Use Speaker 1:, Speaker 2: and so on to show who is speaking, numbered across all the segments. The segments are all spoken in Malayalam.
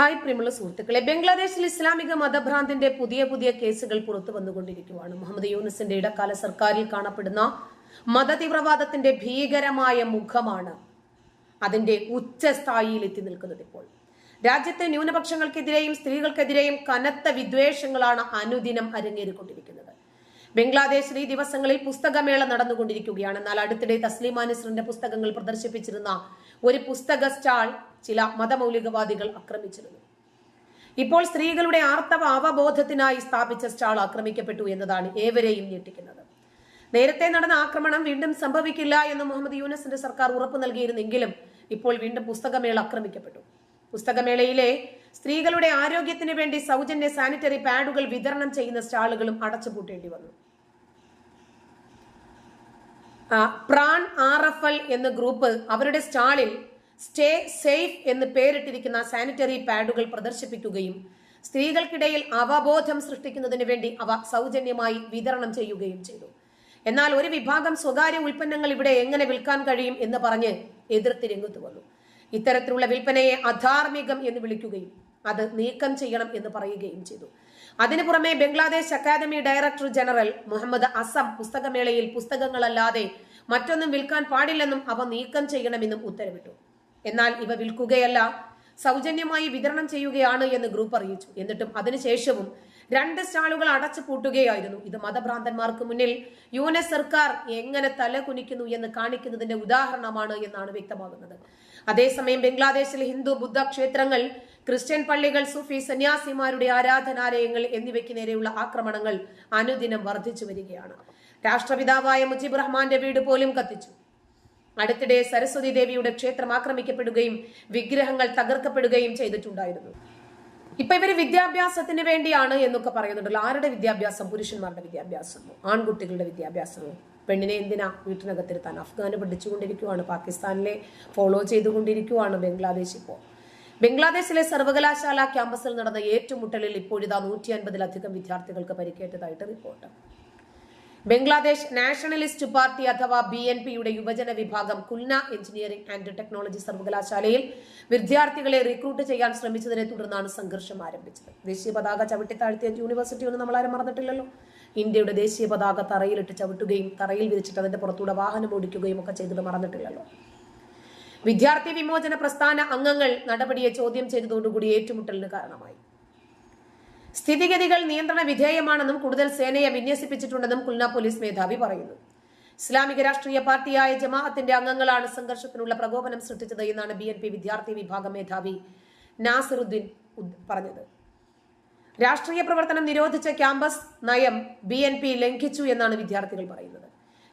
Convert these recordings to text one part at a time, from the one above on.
Speaker 1: ഹായ് പ്രിയമുള്ള സുഹൃത്തുക്കളെ ബംഗ്ലാദേശിൽ ഇസ്ലാമിക മതഭ്രാന്തിന്റെ പുതിയ പുതിയ കേസുകൾ പുറത്തു വന്നുകൊണ്ടിരിക്കുകയാണ്. മുഹമ്മദ് യൂനിസിന്റെ ഇടക്കാല സർക്കാരിൽ കാണപ്പെടുന്ന മതതീവ്രവാദത്തിന്റെ ഭീകരമായ മുഖമാണ് അതിന്റെ ഉച്ചസ്ഥായിയിൽ എത്തി നിൽക്കുന്നത് ഇപ്പോൾ. രാജ്യത്തെ ന്യൂനപക്ഷങ്ങൾക്കെതിരെയും സ്ത്രീകൾക്കെതിരെയും കനത്ത വിദ്വേഷങ്ങളാണ് അനുദിനം അരങ്ങേറിക്കൊണ്ടിരിക്കുന്നത്. ബംഗ്ലാദേശിൽ ഈ ദിവസങ്ങളിൽ പുസ്തകമേള നടന്നുകൊണ്ടിരിക്കുകയാണ്. എന്നാൽ അടുത്തിടെ തസ്ലീം അനിസറിന്റെ പുസ്തകങ്ങൾ പ്രദർശിപ്പിച്ചിരുന്ന ഒരു പുസ്തക സ്റ്റാൾ ചില മതമൗലികവാദികൾ ആക്രമിച്ചിരുന്നു. ഇപ്പോൾ സ്ത്രീകളുടെ ആർത്തവ അവബോധത്തിനായി സ്ഥാപിച്ച സ്റ്റാൾ ആക്രമിക്കപ്പെട്ടു എന്നതാണ് ഏവരെയും ഞെട്ടിക്കുന്നത്. നേരത്തെ നടന്ന ആക്രമണം വീണ്ടും സംഭവിക്കില്ല എന്ന് മുഹമ്മദ് യൂനസിന്റെ സർക്കാർ ഉറപ്പു നൽകിയിരുന്നെങ്കിലും ഇപ്പോൾ വീണ്ടും പുസ്തകമേള ആക്രമിക്കപ്പെട്ടു. പുസ്തകമേളയിലെ സ്ത്രീകളുടെ ആരോഗ്യത്തിന് വേണ്ടി സൗജന്യ സാനിറ്ററി പാഡുകൾ വിതരണം ചെയ്യുന്ന സ്റ്റാളുകളും അടച്ചുപൂട്ടേണ്ടി വന്നു. പ്രാൺ ആർ എഫ് എൽ എന്ന ഗ്രൂപ്പ് അവരുടെ സ്റ്റാളിൽ സ്റ്റേ സേഫ് എന്ന് പേരിട്ടിരിക്കുന്ന സാനിറ്ററി പാഡുകൾ പ്രദർശിപ്പിക്കുകയും സ്ത്രീകൾക്കിടയിൽ അവബോധം സൃഷ്ടിക്കുന്നതിന് വേണ്ടി അവ സൗജന്യമായി വിതരണം ചെയ്യുകയും ചെയ്തു. എന്നാൽ ഒരു വിഭാഗം സ്വകാര്യ ഉൽപ്പന്നങ്ങൾ ഇവിടെ എങ്ങനെ വിൽക്കാൻ കഴിയും എന്ന് പറഞ്ഞ് എതിർത്ത് രംഗത്ത് വന്നു. ഇത്തരത്തിലുള്ള വിൽപ്പനയെ അധാർമികം എന്ന് വിളിക്കുകയും അത് നീക്കം ചെയ്യണം എന്ന് പറയുകയും ചെയ്തു. അതിനു പുറമെ Bangladesh academy director general Muhammad Azam പുസ്തകമേളയിൽ പുസ്തകങ്ങളല്ലാതെ മറ്റൊന്നും വിൽക്കാൻ പാടില്ലെന്നും അവ നീക്കം ചെയ്യണമെന്നും ഉത്തരവിട്ടു. എന്നാൽ ഇവ വിൽക്കുകയല്ല സൗജന്യമായി വിതരണം ചെയ്യുകയാണ് എന്ന് ഗ്രൂപ്പ് അറിയിച്ചു. എന്നിട്ടും അതിനുശേഷവും രണ്ട് സ്റ്റാളുകൾ അടച്ചു പൂട്ടുകയായിരുന്നു. ഇത് മതഭ്രാന്തന്മാർക്ക് മുന്നിൽ യു എൻ എസ് സർക്കാർ എങ്ങനെ തല കുനിക്കുന്നു എന്ന് കാണിക്കുന്നതിന്റെ ഉദാഹരണമാണ് എന്നാണ് വ്യക്തമാകുന്നത്. അതേസമയം ബംഗ്ലാദേശിലെ ഹിന്ദു ബുദ്ധ ക്ഷേത്രങ്ങൾ ക്രിസ്ത്യൻ പള്ളികൾ സൂഫി സന്യാസിമാരുടെ ആരാധനാലയങ്ങൾ എന്നിവയ്ക്ക് നേരെയുള്ള ആക്രമണങ്ങൾ അനുദിനം വർദ്ധിച്ചു വരികയാണ്. രാഷ്ട്രപിതാവായ മുജീബ് റഹ്മാന്റെ വീട് പോലും കത്തിച്ചു. അടുത്തിടെ സരസ്വതി ദേവിയുടെ ക്ഷേത്രം ആക്രമിക്കപ്പെടുകയും വിഗ്രഹങ്ങൾ തകർക്കപ്പെടുകയും ചെയ്തിട്ടുണ്ടായിരുന്നു. ഇപ്പൊ ഇവർ വിദ്യാഭ്യാസത്തിന് വേണ്ടിയാണ് എന്നൊക്കെ പറയുന്നുണ്ടല്ലോ. ആരുടെ വിദ്യാഭ്യാസം? പുരുഷന്മാരുടെ വിദ്യാഭ്യാസമോ ആൺകുട്ടികളുടെ വിദ്യാഭ്യാസമോ പെണ്ണിനെ എന്തിനാ വീട്ടിനകത്തിരുത്താൻ? അഫ്ഗാന് പഠിച്ചുകൊണ്ടിരിക്കുവാണ് പാകിസ്ഥാനിലെ ഫോളോ ചെയ്തുകൊണ്ടിരിക്കുവാണ് ബംഗ്ലാദേശ് ഇപ്പോൾ ബംഗ്ലാദേശിലെ സർവകലാശാല ക്യാമ്പസിൽ നടന്ന ഏറ്റുമുട്ടലിൽ ഇപ്പോഴിതാ നൂറ്റി അൻപതിലധികം വിദ്യാർത്ഥികൾക്ക് പരിക്കേറ്റതായിട്ട് റിപ്പോർട്ട്. ബംഗ്ലാദേശ് നാഷണലിസ്റ്റ് പാർട്ടി അഥവാ ബി എൻ പിയുടെ യുവജന വിഭാഗം കുൽന എഞ്ചിനീയറിംഗ് ആൻഡ് ടെക്നോളജി സർവകലാശാലയിൽ വിദ്യാർത്ഥികളെ റിക്രൂട്ട് ചെയ്യാൻ ശ്രമിച്ചതിനെ തുടർന്നാണ് സംഘർഷം ആരംഭിച്ചത്. ദേശീയ പതാക ചവിട്ടി താഴ്ത്തിയ യൂണിവേഴ്സിറ്റി ഒന്നും നമ്മളാരും മറന്നിട്ടില്ലല്ലോ. ഇന്ത്യയുടെ ദേശീയ പതാക തറയിലിട്ട് ചവിട്ടുകയും തറയിൽ വിരിച്ചിട്ട് അതിന്റെ പുറത്തൂടെ വാഹനം ഓടിക്കുകയും ഒക്കെ ചെയ്തത് മറന്നിട്ടില്ലല്ലോ. വിദ്യാർത്ഥി വിമോചന പ്രസ്ഥാന അംഗങ്ങൾ നടപടിയെ ചോദ്യം ചെയ്തതോടുകൂടി ഏറ്റുമുട്ടലിന് കാരണമായി. സ്ഥിതിഗതികൾ നിയന്ത്രണ വിധേയമാണെന്നും കൂടുതൽ സേനയെ വിന്യസിപ്പിച്ചിട്ടുണ്ടെന്നും കുൽന പോലീസ് മേധാവി പറയുന്നു. ഇസ്ലാമിക രാഷ്ട്രീയ പാർട്ടിയായ ജമാഅത്തിന്റെ അംഗങ്ങളാണ് സംഘർഷത്തിനുള്ള പ്രകോപനം സൃഷ്ടിച്ചത് എന്നാണ് ബി എൻ പി വിദ്യാർത്ഥി വിഭാഗം മേധാവി നാസിറുദ്ദീൻ പറഞ്ഞത്. രാഷ്ട്രീയ പ്രവർത്തനം നിരോധിച്ച ക്യാമ്പസ് നയം ബി എൻ പി ലംഘിച്ചു എന്നാണ് വിദ്യാർത്ഥികൾ പറയുന്നത്.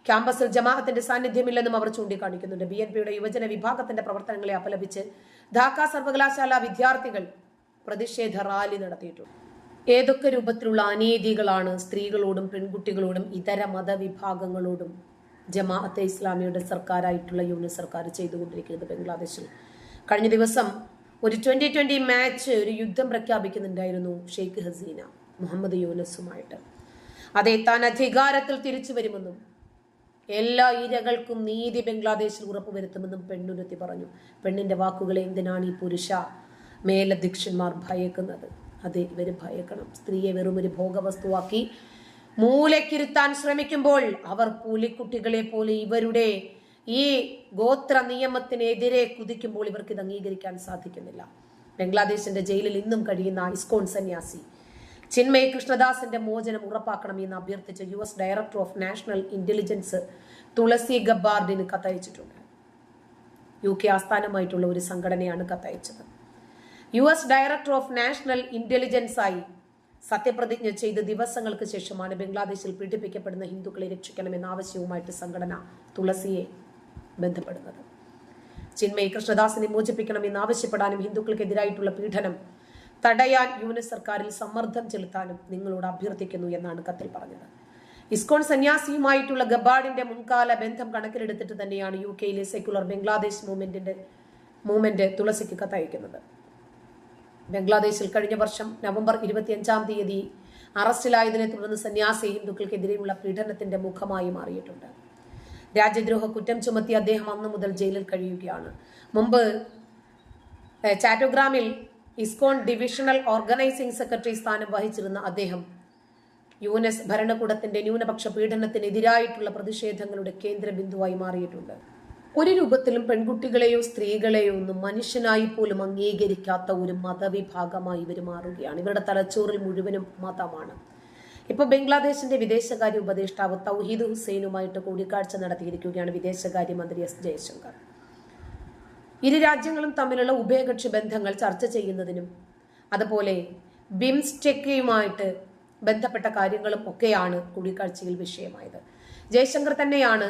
Speaker 1: ക്യാമ്പസിൽ ജമാഅത്തിന്റെ സാന്നിധ്യമില്ലെന്നും അവർ ചൂണ്ടിക്കാണിക്കുന്നുണ്ട്. ബി എൻ പിയുടെ യുവജന വിഭാഗത്തിന്റെ പ്രവർത്തനങ്ങളെ അപലപിച്ച് ധാക്ക സർവകലാശാല വിദ്യാർത്ഥികൾ പ്രതിഷേധ റാലി നടത്തിയിട്ടുണ്ട്. ഏതൊക്കെ രൂപത്തിലുള്ള അനീതികളാണ് സ്ത്രീകളോടും പെൺകുട്ടികളോടും ഇതര മതവിഭാഗങ്ങളോടും ജമാഅത്തെ ഇസ്ലാമിയുടെ സർക്കാരായിട്ടുള്ള യൂണിയൻ സർക്കാർ ചെയ്തുകൊണ്ടിരിക്കുന്നത് ബംഗ്ലാദേശിൽ? കഴിഞ്ഞ ദിവസം ഒരു ട്വന്റി ട്വന്റി മാച്ച് ഒരു യുദ്ധം പ്രഖ്യാപിക്കുന്നുണ്ടായിരുന്നു ഷെയ്ഖ് ഹസീന മുഹമ്മദ് യൂനസുമായിട്ട്. അതെ താൻ അധികാരത്തിൽ തിരിച്ചു വരുമെന്നും എല്ലാ ഇരകൾക്കും നീതി ബംഗ്ലാദേശിൽ ഉറപ്പുവരുത്തുമെന്നും പെണ്ണുരുത്തി പറഞ്ഞു. പെണ്ണിന്റെ വാക്കുകളെ എന്തിനാണ് ഈ പുരുഷ മേലധ്യക്ഷന്മാർ ഭയക്കുന്നത്? അതെ ഇവർ ഭയക്കണം. സ്ത്രീയെ വെറും ഒരു ഭോഗവസ്തുവാക്കി മൂലക്കിരുത്താൻ ശ്രമിക്കുമ്പോൾ അവർ പുലിക്കുട്ടികളെ പോലെ ഇവരുടെ ഈ ഗോത്ര നിയമത്തിനെതിരെ കുതിക്കുമ്പോൾ ഇവർക്ക് ഇത് അംഗീകരിക്കാൻ സാധിക്കുന്നില്ല. ബംഗ്ലാദേശിന്റെ ജയിലിൽ ഇന്നും കഴിയുന്ന ഇസ്കോൺ സന്യാസി ചിന്മയ് കൃഷ്ണദാസിന്റെ മോചനം ഉറപ്പാക്കണമെന്ന് അഭ്യർത്ഥിച്ച U S director of national intelligence Tulsi ഗബ്ബാർഡിന് കത്തയച്ചിട്ടുണ്ട്. യു കെ ആസ്ഥാനമായിട്ടുള്ള ഒരു സംഘടനയാണ് കത്തയച്ചത്. U S director of national ഇന്റലിജൻസായി സത്യപ്രതിജ്ഞ ചെയ്ത് ദിവസങ്ങൾക്ക് ശേഷമാണ് ബംഗ്ലാദേശിൽ പീഡിപ്പിക്കപ്പെടുന്ന ഹിന്ദുക്കളെ രക്ഷിക്കണമെന്ന ആവശ്യവുമായിട്ട് സംഘടന തുളസിയെ ബന്ധപ്പെടുന്നത്. ചിന്മയ് കൃഷ്ണദാസിനെ മോചിപ്പിക്കണമെന്ന് ആവശ്യപ്പെടാനും ഹിന്ദുക്കൾക്കെതിരായിട്ടുള്ള പീഡനം തടയാൻ യൂനിസ് സർക്കാരിൽ സമ്മർദ്ദം ചെലുത്താനും നിങ്ങളോട് അഭ്യർത്ഥിക്കുന്നു എന്നാണ് കത്തിൽ പറഞ്ഞത്. ഇസ്കോൺ സന്യാസിയുമായിട്ടുള്ള ഗബാഡിന്റെ മുൻകാല ബന്ധം കണക്കിലെടുത്തിട്ട് തന്നെയാണ് യു കെയിലെ സെക്യുലർ ബംഗ്ലാദേശ് മൂവ്മെന്റിന്റെ മൂവ്മെന്റ് തുളസിക്ക് കത്തയക്കുന്നത്. ബംഗ്ലാദേശിൽ കഴിഞ്ഞ വർഷം നവംബർ ഇരുപത്തിയഞ്ചാം തീയതി അറസ്റ്റിലായതിനെ തുടർന്ന് സന്യാസി ഹിന്ദുക്കൾക്കെതിരെയുള്ള പീഡനത്തിന്റെ മുഖമായി മാറിയിട്ടുണ്ട്. രാജ്യദ്രോഹ കുറ്റം ചുമത്തി അദ്ദേഹം അന്നു മുതൽ ജയിലിൽ കഴിയുകയാണ്. മുമ്പ് ചാറ്റോഗ്രാമിൽ ഇസ്കോൺ ഡിവിഷണൽ ഓർഗനൈസിംഗ് സെക്രട്ടറി സ്ഥാനം വഹിച്ചിരുന്ന അദ്ദേഹം യുനെസ് ഭരണകൂടത്തിന്റെ ന്യൂനപക്ഷ പീഡനത്തിനെതിരായിട്ടുള്ള പ്രതിഷേധങ്ങളുടെ കേന്ദ്ര ബിന്ദുവായി മാറിയിട്ടുണ്ട്. ഒരു രൂപത്തിലും പെൺകുട്ടികളെയോ സ്ത്രീകളെയോ ഒന്നും മനുഷ്യനായി പോലും അംഗീകരിക്കാത്ത ഒരു മതവിഭാഗമായി ഇവർ മാറുകയാണ്. ഇവരുടെ തലച്ചോറിൽ മുഴുവനും മതമാണ്. ഇപ്പൊ ബംഗ്ലാദേശിന്റെ വിദേശകാര്യ ഉപദേഷ്ടാവ് തൗഹീദ് ഹുസൈനുമായിട്ട് കൂടിക്കാഴ്ച നടത്തിയിരിക്കുകയാണ് വിദേശകാര്യമന്ത്രി എസ് ജയശങ്കർ. ഇരു രാജ്യങ്ങളും തമ്മിലുള്ള ഉഭയകക്ഷി ബന്ധങ്ങൾ ചർച്ച ചെയ്യുന്നതിനും അതുപോലെ ബിംസ്റ്റെക്കയുമായിട്ട് ബന്ധപ്പെട്ട കാര്യങ്ങളും ഒക്കെയാണ് കൂടിക്കാഴ്ചയിൽ വിഷയമായത്. ജയശങ്കർ തന്നെയാണ്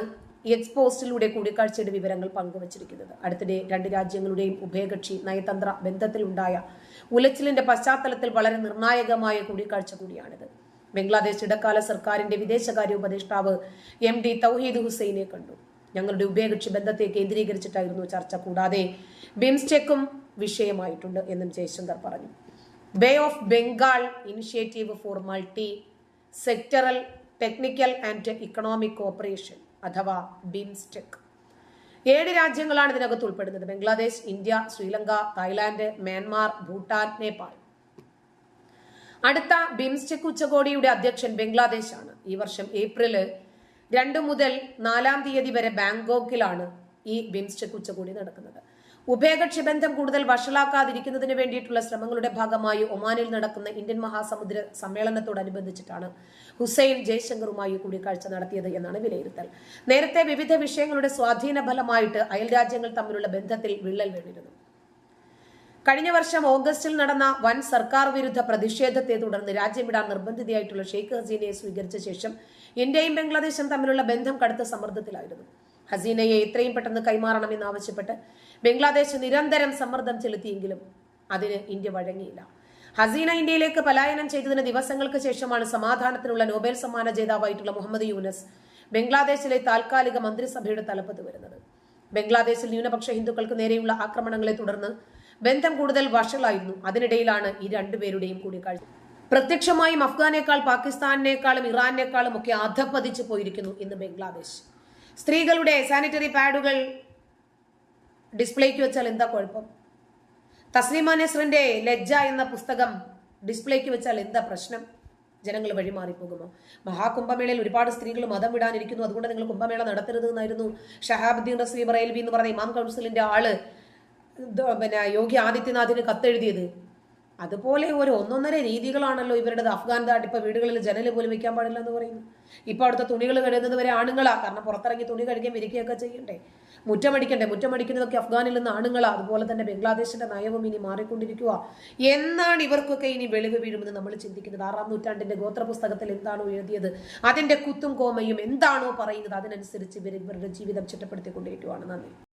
Speaker 1: എക്സ്പോസ്റ്റിലൂടെ കൂടിക്കാഴ്ചയുടെ വിവരങ്ങൾ പങ്കുവച്ചിരിക്കുന്നത്. അടുത്തിടെ രണ്ട് രാജ്യങ്ങളുടെയും ഉഭയകക്ഷി നയതന്ത്ര ബന്ധത്തിലുണ്ടായ ഉലച്ചിലിന്റെ പശ്ചാത്തലത്തിൽ വളരെ നിർണായകമായ കൂടിക്കാഴ്ച കൂടിയാണിത്. ബംഗ്ലാദേശ് ഇടക്കാല സർക്കാരിന്റെ വിദേശകാര്യ ഉപദേഷ്ടാവ് എം ഡി തൗഹീദ് ഹുസൈനെ കണ്ടു. ഞങ്ങളുടെ ഉഭയകക്ഷി ബന്ധത്തെ കേന്ദ്രീകരിച്ചിട്ടായിരുന്നു ചർച്ച കൂടാതെ ബിംസ്റ്റെക്കും വിഷയമായിട്ടുണ്ട് എന്നും ജയശങ്കർ പറഞ്ഞു. Bay of Bengal Initiative for Multi Sectoral Technical and Economic Cooperation അഥവാ ബിംസ്റ്റെക്. ഏഴ് രാജ്യങ്ങളാണ് ഇതിനകത്ത് ഉൾപ്പെടുന്നത്. Bangladesh India Sri Lanka Thailand Myanmar Bhutan Nepal. അടുത്ത ബിംസ്റ്റെക് ഉച്ചകോടിയുടെ അധ്യക്ഷൻ ബംഗ്ലാദേശാണ്. ഈ വർഷം ഏപ്രിൽ രണ്ട് മുതൽ നാലാം തീയതി വരെ ബാങ്കോക്കിലാണ് ഈ ബിംസ്റ്റെക് ഉച്ചകോടി നടക്കുന്നത്. ഉഭയകക്ഷി ബന്ധം കൂടുതൽ വഷളാക്കാതിരിക്കുന്നതിന് വേണ്ടിയിട്ടുള്ള ശ്രമങ്ങളുടെ ഭാഗമായി ഒമാനിൽ നടക്കുന്ന ഇന്ത്യൻ മഹാസമുദ്ര സമ്മേളനത്തോടനുബന്ധിച്ചിട്ടാണ് ഹുസൈൻ ജയശങ്കറുമായി കൂടിക്കാഴ്ച നടത്തിയത് എന്നാണ് വിലയിരുത്തൽ. നേരത്തെ വിവിധ വിഷയങ്ങളുടെ സ്വാധീന ഫലമായിട്ട് അയൽരാജ്യങ്ങൾ തമ്മിലുള്ള ബന്ധത്തിൽ വിള്ളൽ വീണിരുന്നു. കഴിഞ്ഞ വർഷം ഓഗസ്റ്റിൽ നടന്ന വൻ സർക്കാർ വിരുദ്ധ പ്രതിഷേധത്തെ തുടർന്ന് രാജ്യം വിടാൻ നിർബന്ധിതയായിട്ടുള്ള ഷെയ്ഖ് ഹസീനയെ സ്വീകരിച്ച ശേഷം ഇന്ത്യയും ബംഗ്ലാദേശും തമ്മിലുള്ള ബന്ധം കടുത്ത സമ്മർദ്ദത്തിലായിരുന്നു. ഹസീനയെ എത്രയും പെട്ടെന്ന് കൈമാറണമെന്ന് ആവശ്യപ്പെട്ട് ബംഗ്ലാദേശ് നിരന്തരം സമ്മർദ്ദം ചെലുത്തിയെങ്കിലും അതിന് ഇന്ത്യ വഴങ്ങിയില്ല. ഹസീന ഇന്ത്യയിലേക്ക് പലായനം ചെയ്തതിന് ദിവസങ്ങൾക്ക് ശേഷമാണ് സമാധാനത്തിനുള്ള നോബൽ സമ്മാന ജേതാവായിട്ടുള്ള മുഹമ്മദ് യൂനസ് ബംഗ്ലാദേശിലെ താൽക്കാലിക മന്ത്രിസഭയുടെ തലപ്പത്ത് വരുന്നത്. ബംഗ്ലാദേശിൽ ന്യൂനപക്ഷ ഹിന്ദുക്കൾക്ക് നേരെയുള്ള ആക്രമണങ്ങളെ തുടർന്ന് ബന്ധം കൂടുതൽ വഷളായിരുന്നു. അതിനിടയിലാണ് ഈ രണ്ടുപേരുടെയും കൂടിക്കാഴ്ച. പ്രത്യക്ഷമായും അഫ്ഗാനേക്കാൾ പാകിസ്ഥാനേക്കാളും ഇറാനേക്കാളും ഒക്കെ അധപ്പതിച്ചു പോയിരിക്കുന്നു ഇന്ന് ബംഗ്ലാദേശ്. സ്ത്രീകളുടെ സാനിറ്ററി പാഡുകൾ ഡിസ്പ്ലേക്ക് വെച്ചാൽ എന്താ കുഴപ്പം? തസ്ലിമ നസ്റിന്റെ ലജ്ജ എന്ന പുസ്തകം ഡിസ്പ്ലേക്ക് വെച്ചാൽ എന്താ പ്രശ്നം? ജനങ്ങൾ വഴിമാറിപ്പോകുമോ? മഹാകുംഭമേളയിൽ ഒരുപാട് സ്ത്രീകൾ മതം വിടാനിരിക്കുന്നു. അതുകൊണ്ട് നിങ്ങൾ കുംഭമേള നടത്തരുത് എന്നായിരുന്നു ഷഹാബുദ്ദീൻ റസീബ് റെയിൽവി എന്ന് പറഞ്ഞ ഇമാം കൗൺസിലിന്റെ ആൾ പിന്നെ യോഗി ആദിത്യനാഥിന് കത്തെഴുതിയത്. അതുപോലെ ഒരു ഒന്നൊന്നര രീതികളാണല്ലോ ഇവരുടേത്. അഫ്ഗാൻ താട്ട് ഇപ്പൊ വീടുകളിൽ ജനൽ പോലും വെക്കാൻ പാടില്ല എന്ന് പറയുന്നു. ഇപ്പൊ അവിടുത്തെ തുണികൾ കഴുകുന്നത് വരെ ആണുങ്ങളാണ് കാരണം പുറത്തിറങ്ങി തുണി കഴുകുകയും വിരിക്കുകയൊക്കെ ചെയ്യണ്ടേ. മുറ്റമടിക്കണ്ടേ? മുറ്റമടിക്കുന്നതൊക്കെ അഫ്ഗാനിൽ നിന്ന് ആണുങ്ങളാ. അതുപോലെ തന്നെ ബംഗ്ലാദേശിന്റെ നയവും ഇനി മാറിക്കൊണ്ടിരിക്കുക എന്നാണ് ഇവർക്കൊക്കെ ഇനി വെളിവ് വീഴുമെന്ന് നമ്മൾ ചിന്തിക്കുന്നത്. ആറാം നൂറ്റാണ്ടിന്റെ ഗോത്ര പുസ്തകത്തിൽ എന്താണോ എഴുതിയത്? അതിന്റെ കുത്തും കോമയും എന്താണോ പറയുന്നത്? അതിനനുസരിച്ച് ഇവർ ഇവരുടെ ജീവിതം ചിട്ടപ്പെടുത്തിക്കൊണ്ടിരിക്കുകയാണ് നന്ദി.